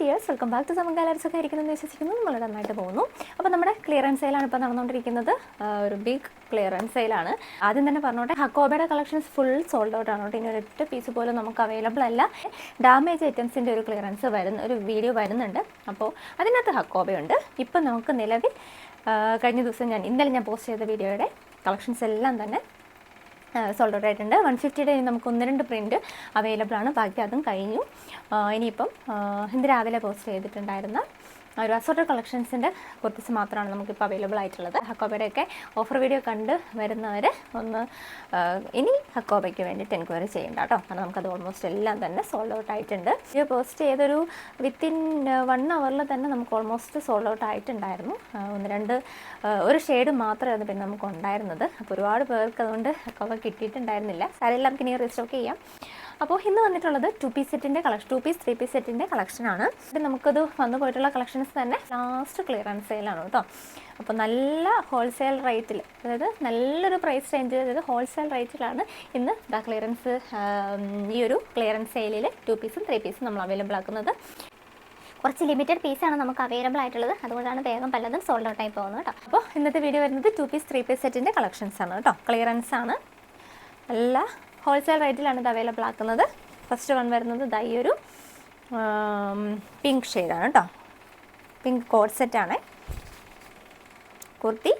Dears welcome back to Samam galleries ഒക്കെ ഇരിക്കുന്നതെന്ന് വിശ്വസിക്കുന്നു. നമ്മൾ നന്നായിട്ട് പോകുന്നു. അപ്പോൾ നമ്മുടെ ക്ലിയറൻസ് സെയിലാണ് ഇപ്പോൾ നടന്നുകൊണ്ടിരിക്കുന്നത്. ഒരു ബിഗ് ക്ലിയറൻസ് സെയിലാണ് ആദ്യം തന്നെ പറഞ്ഞോട്ടെ ഹക്കോബയുടെ കളക്ഷൻസ് ഫുൾ സോൾഡ് ഔട്ട് ആണ് ഇനി ഒരൊറ്റ പീസ് പോലും നമുക്ക് അവൈലബിൾ അല്ല. ഡാമേജ് ഐറ്റംസിന്റെ ഒരു ക്ലിയറൻസ് വരുന്ന ഒരു വീഡിയോ വരുന്നുണ്ട്. അപ്പോൾ അതിനകത്ത് ഹക്കോബയുണ്ട് ഇപ്പോൾ നമുക്ക് നിലവിൽ കഴിഞ്ഞ ദിവസം ഞാൻ ഇന്നലെ ഞാൻ പോസ്റ്റ് ചെയ്ത വീഡിയോയുടെ കളക്ഷൻസ് എല്ലാം തന്നെ സോൾഡ് ഔട്ട് ആയിട്ടുണ്ട് വൺ ഫിഫ്റ്റിയുടെ നമുക്ക് ഒന്ന് രണ്ട് പ്രിന്റ് അവൈലബിൾ ആണ്. ബാക്കി അതും കഴിഞ്ഞു. ഇനിയിപ്പം ഇന്ന് രാവിലെ പോസ്റ്റ് ചെയ്തിട്ടുണ്ടായിരുന്ന ഒരു അസോർട്ടഡ് കളക്ഷൻസിന്റെ കുർത്തീസ് മാത്രമാണ് നമുക്കിപ്പോൾ അവൈലബിൾ ആയിട്ടുള്ളത്. ഹക്കോബയുടെയൊക്കെ ഓഫർ വീഡിയോ കണ്ട് വരുന്നവർ ഒന്ന് ഇനി ഹക്കോബയ്ക്ക് വേണ്ടിയിട്ട് എൻക്വയറി ചെയ്യേണ്ട കേട്ടോ. കാരണം നമുക്കത് ഓൾമോസ്റ്റ് എല്ലാം തന്നെ സോൾഡ് ഔട്ട് ആയിട്ടുണ്ട്. ഇത് പോസ്റ്റ് ചെയ്തൊരു വിത്തിൻ വൺ അവറിൽ തന്നെ നമുക്ക് ഓൾമോസ്റ്റ് സോൾഡ് ഔട്ട് ആയിട്ടുണ്ടായിരുന്നു. ഒന്ന് രണ്ട് ഒരു ഷെയ്ഡ് മാത്രമായിരുന്നു പിന്നെ നമുക്ക് ഉണ്ടായിരുന്നത് അപ്പോൾ ഒരുപാട് പേർക്ക് അതുകൊണ്ട് ഹക്കോബ കിട്ടിയിട്ടുണ്ടായിരുന്നില്ല. സാരെല്ലാം നമുക്ക് ഇനി റീസ്റ്റോക്ക് ചെയ്യാം. അപ്പോൾ ഇന്ന് വന്നിട്ടുള്ളത് ടു പീസ് സെറ്റിന്റെ collection two piece three piece സെറ്റിന്റെ കളക്ഷനാണ് നമുക്കത് വന്നു പോയിട്ടുള്ള കളക്ഷൻസ് തന്നെ ലാസ്റ്റ് ക്ലിയറൻസ് സെയിലാണ് കേട്ടോ അപ്പോൾ നല്ല ഹോൾസെയിൽ റേറ്റിൽ അതായത് നല്ലൊരു പ്രൈസ് റേഞ്ച് അതായത് ഹോൾസെയിൽ റേറ്റിലാണ് ഇന്ന് ദ ക്ലിയറൻസ് ഈ ഒരു ക്ലിയറൻസ് സെയിലിൽ ടു പീസും ത്രീ പീസും നമ്മൾ അവൈലബിൾ ആക്കുന്നത്. കുറച്ച് ലിമിറ്റഡ് പീസാണ് നമുക്ക് അവൈലബിൾ ആയിട്ടുള്ളത്. അതുകൊണ്ടാണ് വേഗം പലതും സോൾഡ് ഔട്ടായി പോകുന്നത് കേട്ടോ അപ്പോൾ ഇന്നത്തെ വീഡിയോ വരുന്നത് ടു പീസ് ത്രീ പീസ് സെറ്റിന്റെ കളക്ഷൻസ് ആണ് കേട്ടോ ക്ലിയറൻസ് ആണ്. എല്ലാ ഹോൾസെയിൽ റേറ്റിലാണ് ഇത് അവൈലബിൾ ആക്കുന്നത്. ഫസ്റ്റ് വൺ വരുന്നത് ദാ ഈ ഒരു പിങ്ക് ഷെയ്ഡാണ് കേട്ടോ പിങ്ക് കോഡ് സെറ്റാണ് കുർത്തി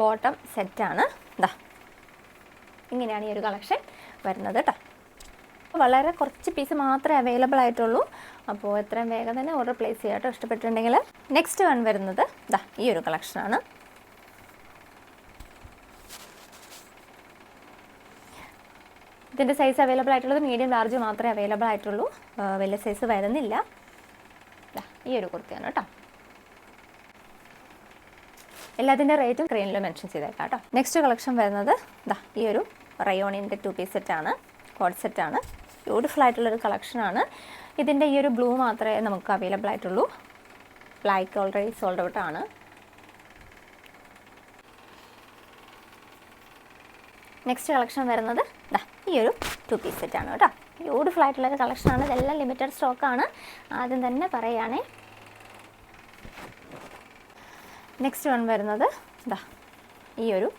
ബോട്ടം സെറ്റാണ് ഇതാ ഇങ്ങനെയാണ് ഈ ഒരു കളക്ഷൻ വരുന്നത് കേട്ടോ വളരെ കുറച്ച് പീസ് മാത്രമേ അവൈലബിൾ ആയിട്ടുള്ളൂ. അപ്പോൾ എത്രയും വേഗം തന്നെ ഓർഡർ പ്ലേസ് ചെയ്യാം കേട്ടോ ഇഷ്ടപ്പെട്ടിട്ടുണ്ടെങ്കിൽ നെക്സ്റ്റ് വൺ വരുന്നത് ദാ ഈ ഒരു കളക്ഷനാണ് ഇതിന്റെ സൈസ് അവൈലബിൾ ആയിട്ടുള്ളത് മീഡിയം ലാർജ് മാത്രമേ അവൈലബിൾ ആയിട്ടുള്ളൂ. വലിയ സൈസ് വരുന്നില്ല. ഈ ഒരു കുർത്തിയാണ് കേട്ടോ. എല്ലാത്തിന്റെ റേറ്റും സ്ക്രീനിൽ മെൻഷൻ ചെയ്തേക്കാം കേട്ടോ. നെക്സ്റ്റ് കളക്ഷൻ വരുന്നത് ദാ ഈ ഒരു റയോണിന്റെ ടു പീസ് സെറ്റാണ് കോഡ് സെറ്റാണ് ബ്യൂട്ടിഫുൾ ആയിട്ടുള്ളൊരു കളക്ഷനാണ് ഇതിന്റെ ഈ ഒരു ബ്ലൂ മാത്രമേ നമുക്ക് അവൈലബിൾ ആയിട്ടുള്ളൂ. ബ്ലാക്ക് ഓൾറെഡി സോൾഡ് ഔട്ട് ആണ്. നെക്സ്റ്റ് കളക്ഷൻ വരുന്നത് ഈ ഒരു ടു പീസ് സെറ്റാണ് കേട്ടോ. ബ്യൂട്ടിഫുൾ ആയിട്ടുള്ള കളക്ഷനാണ് ഇതെല്ലാം ലിമിറ്റഡ് സ്റ്റോക്കാണ് ആദ്യം തന്നെ പറയുകയാണേ. നെക്സ്റ്റ് വൺ വരുന്നത് ദാ ഈ ഒരു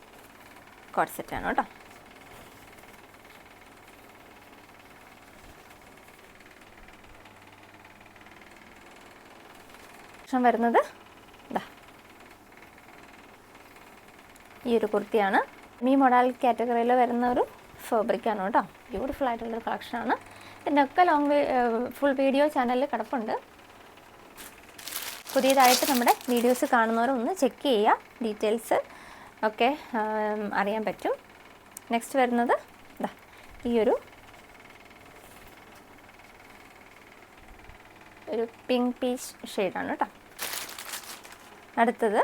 കോഡ് സെറ്റാണ് കേട്ടോ വരുന്നത് ഈ ഒരു കുർത്തിയാണ്. മീ മൊഡാൽ കാറ്റഗറിയിൽ വരുന്ന ഒരു ഫാബ്രിക്കാണ് കേട്ടോ. ബ്യൂട്ടിഫുൾ ആയിട്ടുള്ളൊരു കളക്ഷനാണ് ഇതിന്റെയൊക്കെ ലോങ് ഫുൾ വീഡിയോ ചാനലിൽ കിടപ്പുണ്ട്. പുതിയതായിട്ട് നമ്മുടെ വീഡിയോസ് കാണുന്നവരൊന്ന് ചെക്ക് ചെയ്യുക. ഡീറ്റെയിൽസ് ഒക്കെ അറിയാൻ പറ്റും. നെക്സ്റ്റ് വരുന്നത് ഇതാ ഈ ഒരു ഒരു പിങ്ക് പീച്ച് ഷെയ്ഡാണ് കേട്ടോ. അടുത്തത്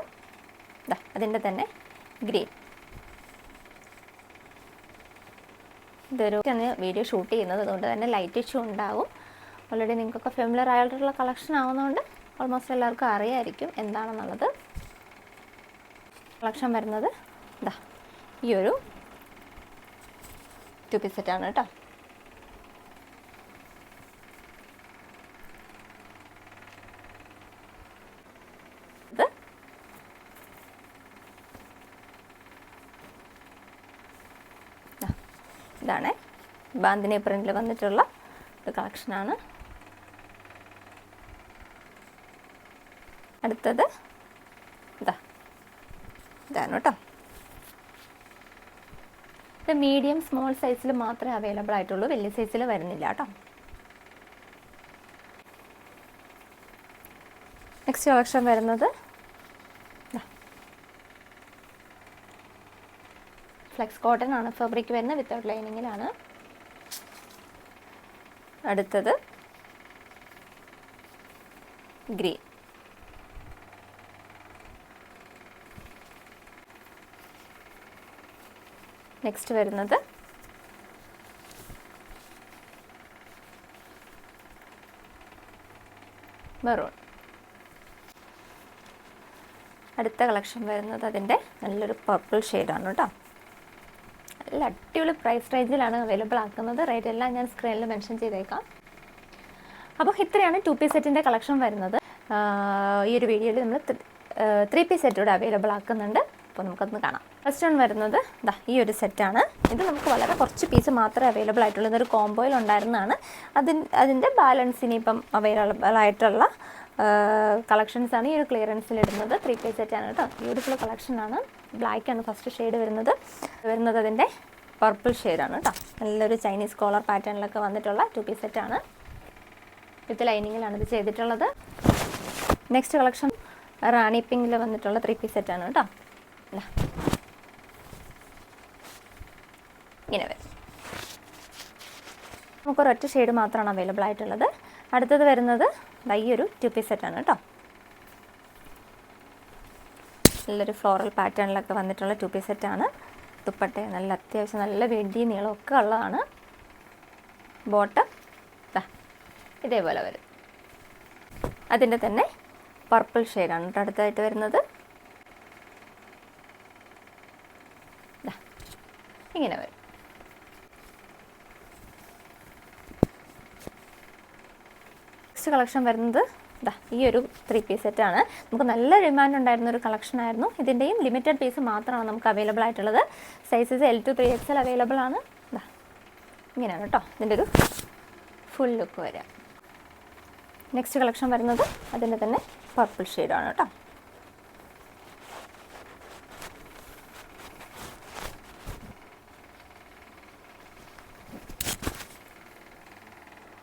ദാ അതിന്റെ തന്നെ ഗ്രീൻ ഇതൊരു വീഡിയോ ഷൂട്ട് ചെയ്യുന്നത്. അതുകൊണ്ട് തന്നെ ലൈറ്റ് ഇഷ്യൂ ഉണ്ടാവും. ഓൾറെഡി നിങ്ങൾക്കൊക്കെ ഫെമിലർ ആയിട്ടുള്ള കളക്ഷൻ ആവുന്നതുകൊണ്ട് ഓൾമോസ്റ്റ് എല്ലാവർക്കും അറിയായിരിക്കും എന്താണെന്നുള്ളത്. കളക്ഷൻ വരുന്നത് ഇതാ ഈ ഒരു ടു സെറ്റാണ് കേട്ടോ ഇത് ദാ, ഇതാണ്. ബാന്തിനി പ്രിന്റിൽ വന്നിട്ടുള്ള ഒരു കളക്ഷനാണ് അടുത്തത് ഇതാ. ഇതാണ് കേട്ടോ. ഇത് മീഡിയം സ്മോൾ സൈസിൽ മാത്രമേ അവൈലബിൾ ആയിട്ടുള്ളൂ. വലിയ സൈസിൽ വരുന്നില്ല കേട്ടോ. നെക്സ്റ്റ് കളക്ഷൻ വരുന്നത് ഫ്ലെക്സ് കോട്ടൺ ആണ് ഫാബ്രിക് വരുന്നത് വിത്തൗട്ട് ലൈനിങ്ങിലാണ്. അടുത്തത് ഗ്രീൻ. നെക്സ്റ്റ് വരുന്നത് മെറൂൺ. അടുത്ത കളക്ഷൻ വരുന്നത് അതിന്റെ നല്ലൊരു പർപ്പിൾ ഷെയ്ഡാണ് കേട്ടോ. നല്ല അടിപൊളി പ്രൈസ് റേഞ്ചിലാണ് അവൈലബിൾ ആക്കുന്നത്. റേറ്റ് എല്ലാം ഞാൻ സ്ക്രീനിൽ മെൻഷൻ ചെയ്തേക്കാം. അപ്പോൾ ഇത്രയാണ് ടു പീസ് സെറ്റിന്റെ കളക്ഷൻ വരുന്നത്. ഈ ഒരു വീഡിയോയിൽ നമ്മൾ ത്രീ പീസ് സെറ്റ് കൂടെ അവൈലബിൾ ആക്കുന്നുണ്ട്. അപ്പോൾ നമുക്കൊന്ന് കാണാം. ഫസ്റ്റ് വൺ വരുന്നത് ദാ ഈ ഒരു സെറ്റാണ് ഇത് നമുക്ക് വളരെ കുറച്ച് പീസ് മാത്രമേ അവൈലബിൾ ആയിട്ടുള്ളൂ. ഇതൊരു കോംബോയിൽ ഉണ്ടായിരുന്നതാണ്. അതിൻ അതിന്റെ ബാലൻസ് ഇപ്പം അവൈലബിൾ ആയിട്ടുള്ള കളക്ഷൻസ് ആണ് ഈ ഒരു ക്ലിയറൻസിൽ ഇടുന്നത്. ത്രീ പീസ് സെറ്റാണ് കേട്ടോ ബ്യൂട്ടിഫുൾ കളക്ഷനാണ് ബ്ലാക്ക് ആണ്. ഫസ്റ്റ് ഷെയ്ഡ് വരുന്നത്. വരുന്നത് അതിന്റെ പർപ്പിൾ ഷെയ്ഡാണ് കേട്ടോ നല്ലൊരു ചൈനീസ് കോളർ പാറ്റേണിലൊക്കെ വന്നിട്ടുള്ള ടു പീസ് സെറ്റാണ് വിത്ത് ലൈനിങ്ങിലാണ് ഇത് ചെയ്തിട്ടുള്ളത്. നെക്സ്റ്റ് കളക്ഷൻ റാണി പിങ്കിൽ വന്നിട്ടുള്ള ത്രീ പീസ് സെറ്റാണ് കേട്ടോ. ഇങ്ങനെ വരും. നമുക്കൊരൊറ്റ ഷെയ്ഡ് മാത്രമാണ് അവൈലബിൾ ആയിട്ടുള്ളത്. അടുത്തത് വരുന്നത് ഈ ഒരു ടു പീസ് സെറ്റാണ് കേട്ടോ നല്ലൊരു ഫ്ലോറൽ പാറ്റേണിലൊക്കെ വന്നിട്ടുള്ള ടു പീസ് സെറ്റാണ് തുപ്പട്ടെ നല്ല അത്യാവശ്യം നല്ല വെടി നീളമൊക്കെ ഉള്ളതാണ്. ബോട്ടം ഇതേപോലെ വരും. അതിന്റെ തന്നെ പർപ്പിൾ ഷെയ്ഡാണ് കേട്ടോ അടുത്തായിട്ട് വരുന്നത്. ഇങ്ങനെ വരും. നെക്സ്റ്റ് കളക്ഷൻ വരുന്നത് ഇതാ ഈ ഒരു ത്രീ പീസ് ആണ്. നമുക്ക് നല്ല ഡിമാൻഡ് ഉണ്ടായിരുന്ന ഒരു കളക്ഷൻ ആയിരുന്നു. ഇതിന്റെയും ലിമിറ്റഡ് പീസ് മാത്രമാണ് നമുക്ക് അവൈലബിൾ ആയിട്ടുള്ളത്. Sizes L two three X L available ആണ്. ഇതാ ഇങ്ങനെയാണ് കേട്ടോ ഇതിന്റെ ഒരു ഫുൾ ലുക്ക് വരിക. നെക്സ്റ്റ് കളക്ഷൻ വരുന്നത് അതിന്റെ തന്നെ പർപ്പിൾ ഷെയ്ഡാണ് കേട്ടോ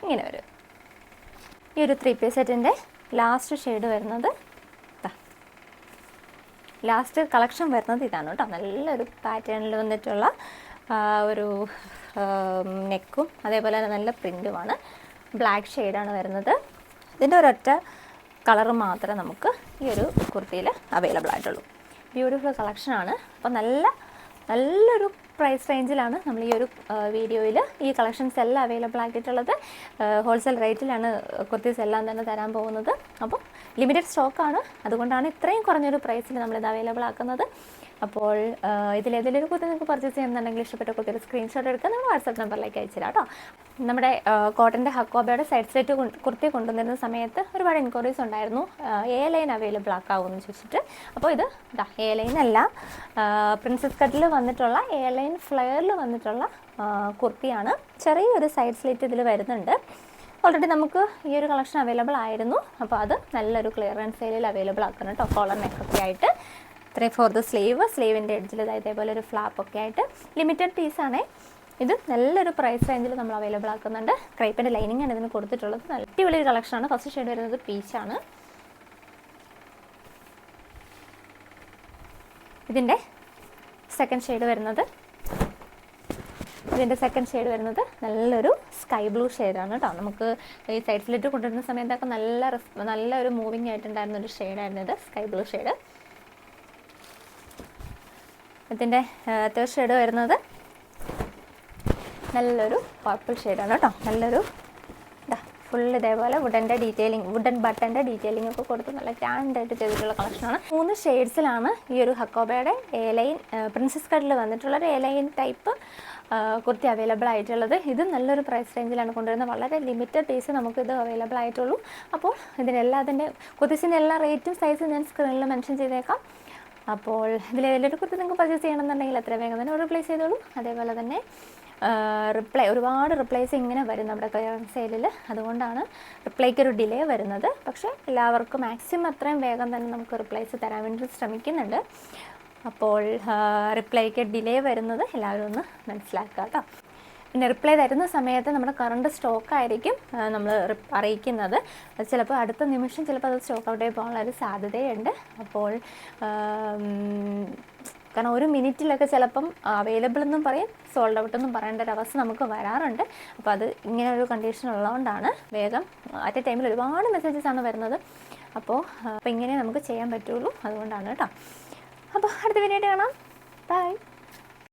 ഇങ്ങനെ വരും. ഈ ഒരു ത്രീ പീസ് സെറ്റിന്റെ ലാസ്റ്റ് ഷെയ്ഡ് വരുന്നത് ലാസ്റ്റ് കളക്ഷൻ വരുന്നത് ഇതാണ് കേട്ടോ. നല്ലൊരു പാറ്റേണിൽ വന്നിട്ടുള്ള ഒരു നെക്കും അതേപോലെ തന്നെ നല്ല പ്രിന്റുമാണ് ബ്ലാക്ക് ഷെയ്ഡാണ് വരുന്നത്. ഇതിന്റെ ഒരൊറ്റ കളർ മാത്രമേ നമുക്ക് ഈ ഒരു കുർത്തിയിൽ അവൈലബിൾ ആയിട്ടുള്ളൂ. ബ്യൂട്ടിഫുൾ കളക്ഷനാണ് അപ്പോൾ നല്ല നല്ലൊരു പ്രൈസ് റേഞ്ചിലാണ് നമ്മൾ ഈ ഒരു വീഡിയോയിൽ ഈ കളക്ഷൻസ് എല്ലാം അവൈലബിൾ ആക്കിയിട്ടുള്ളത്. ഹോൾസെയിൽ റേറ്റിലാണ് കുർത്തീസ് എല്ലാം തന്നെ തരാൻ പോകുന്നത്. അപ്പോൾ ലിമിറ്റഡ് സ്റ്റോക്കാണ് അതുകൊണ്ടാണ് ഇത്രയും കുറഞ്ഞൊരു പ്രൈസിൽ നമ്മളിത് അവൈലബിൾ ആക്കുന്നത്. അപ്പോൾ ഇതിലേതെങ്കിലും ഒരു കുർത്തി നിങ്ങൾക്ക് പർച്ചേസ് ചെയ്യുന്നുണ്ടെങ്കിൽ ഇഷ്ടപ്പെട്ട കുട്ടികൾ സ്ക്രീൻഷോട്ട് എടുക്കുക നമ്മൾ വാട്സാപ്പ് നമ്പറിലേക്ക് അയച്ചു തരാം കേട്ടോ നമ്മുടെ കോട്ടന്റെ ഹക്കോബയുടെ സൈഡ് സെറ്റ് കുർത്തി കൊണ്ടുവന്നിരുന്ന സമയത്ത് ഒരുപാട് എൻക്വയറീസ് ഉണ്ടായിരുന്നു. എ ലൈൻ അവൈലബിൾ ആക്കാവുമെന്ന് ചോദിച്ചിട്ട്. അപ്പോൾ ഇത് ഇതാ എ ലൈൻ അല്ല. പ്രിൻസസ് കട്ടിൽ വന്നിട്ടുള്ള എ ലൈൻ ഫ്ലെയറിൽ വന്നിട്ടുള്ള കുർത്തിയാണ്. ചെറിയൊരു സൈഡ് സ്ലിറ്റ് ഇതിൽ വരുന്നുണ്ട്. ഓൾറെഡി നമുക്ക് ഈ ഒരു കളക്ഷൻ അവൈലബിൾ ആയിരുന്നു. അപ്പോൾ അത് നല്ലൊരു ക്ലിയറൻസ് സെയിലിൽ അവൈലബിൾ ആക്കണം കേട്ടോ കോളർ നെക്കൊക്കെ ആയിട്ട്. ത്രീ ഫോർത്ത് സ്ലീവ് സ്ലീവിന്റെ എഡ്ജിൽ ഇതേപോലെ ഒരു ഫ്ലാപ്പ് ഒക്കെ ആയിട്ട് ലിമിറ്റഡ് പീസാണേ ഇത് നല്ലൊരു പ്രൈസ് റേഞ്ചിൽ നമ്മൾ അവൈലബിൾ ആക്കുന്നുണ്ട്. ക്രൈപ്പിന്റെ ലൈനിങ് ആണ് ഇതിന് കൊടുത്തിട്ടുള്ളത്. നല്ല അടിപൊളി ഒരു കളക്ഷനാണ് ഫസ്റ്റ് ഷെയ്ഡ് വരുന്നത് പീച്ചാണ് ഇതിന്റെ സെക്കൻഡ് ഷെയ്ഡ് വരുന്നത് ഇതിന്റെ സെക്കൻഡ് ഷെയ്ഡ് വരുന്നത് നല്ലൊരു സ്കൈ ബ്ലൂ ഷെയ്ഡാണ് കേട്ടോ നമുക്ക് ഈ സൈഡ് സ്ലിറ്റ് കൊണ്ടുവരുന്ന സമയത്തൊക്കെ നല്ല നല്ല നല്ലൊരു മൂവിങ് ആയിട്ടുണ്ടായിരുന്ന ഒരു ഷെയ്ഡായിരുന്നു ഇത് സ്കൈ ബ്ലൂ ഷെയ്ഡ് ഇതിന്റെ അത്യാവശ്യം ഷെയ്ഡ് വരുന്നത് നല്ലൊരു പർപ്പിൾ ഷെയ്ഡാണ് കേട്ടോ. നല്ലൊരു ഇതാ ഫുൾ ഇതേപോലെ വുഡന്റെ ഡീറ്റെയിലിംഗ് വുഡൻ ബട്ടന്റെ ഡീറ്റെയിലിംഗ് ഒക്കെ കൊടുത്ത് നല്ല ഗ്രാൻഡായിട്ട് ചെയ്തിട്ടുള്ള കളക്ഷനാണ് മൂന്ന് ഷെയ്ഡ്സിലാണ് ഈ ഒരു ഹക്കോബയുടെ എ ലൈൻ പ്രിൻസസ് കട്ടിൽ വന്നിട്ടുള്ള ഒരു A line type kurti available ആയിട്ടുള്ളത്. ഇത് നല്ലൊരു പ്രൈസ് റേഞ്ചിലാണ് കൊണ്ടുവരുന്നത്. വളരെ ലിമിറ്റഡ് പീസ് നമുക്ക് ഇത് അവൈലബിൾ ആയിട്ടുള്ളൂ. അപ്പോൾ ഇതിനെല്ലാതിന്റെ കുർത്തീസിന്റെ എല്ലാ റേറ്റും സൈസും ഞാൻ സ്ക്രീനിൽ മെൻഷൻ ചെയ്തേക്കാം. അപ്പോൾ ഇതിലേതൊരു കുർത്തി നിങ്ങൾക്ക് പർച്ചേസ് ചെയ്യണമെന്നുണ്ടെങ്കിൽ എത്ര വേഗം തന്നെ റിപ്ലേസ് ചെയ്തോളൂ. അതേപോലെ തന്നെ റിപ്ലൈ ഒരുപാട് റിപ്ലൈസ് ഇങ്ങനെ വരും നമ്മുടെ ക്ലിയറൻസ് സെയിലിൽ അതുകൊണ്ടാണ് റിപ്ലൈക്ക് ഒരു ഡിലേ വരുന്നത്. പക്ഷേ എല്ലാവർക്കും മാക്സിമം അത്രയും വേഗം തന്നെ നമുക്ക് റിപ്ലൈസ് തരാൻ വേണ്ടി ശ്രമിക്കുന്നുണ്ട്. അപ്പോൾ റിപ്ലൈക്ക് ഡിലേ വരുന്നത് എല്ലാവരും ഒന്ന് മനസ്സിലാക്കുക കേട്ടോ പിന്നെ റിപ്ലൈ തരുന്ന സമയത്ത് നമ്മുടെ കറണ്ട് സ്റ്റോക്ക് ആയിരിക്കും നമ്മൾ അറിയിക്കുന്നത്. ചിലപ്പോൾ അടുത്ത നിമിഷം ചിലപ്പോൾ അത് സ്റ്റോക്ക് ഔട്ട് പോകാനുള്ള ഒരു സാധ്യതയുണ്ട്. അപ്പോൾ കാരണം ഒരു മിനിറ്റിലൊക്കെ ചിലപ്പം അവൈലബിൾ എന്നും പറയും സോൾഡ് ഔട്ട് എന്നും പറയേണ്ട ഒരു അവസ്ഥ നമുക്ക് വരാറുണ്ട്. അപ്പോൾ അത് ഇങ്ങനെ ഒരു കണ്ടീഷൻ ഉള്ളതുകൊണ്ടാണ് വേഗം അറ്റ് എ ടൈമിൽ ഒരുപാട് മെസ്സേജസ് ആണ് വരുന്നത്. അപ്പോൾ അപ്പോൾ ഇങ്ങനെ നമുക്ക് ചെയ്യാൻ പറ്റുള്ളൂ. അതുകൊണ്ടാണ് കേട്ടോ. അപ്പോൾ അടുത്ത വീഡിയോ കാണാം. ബൈ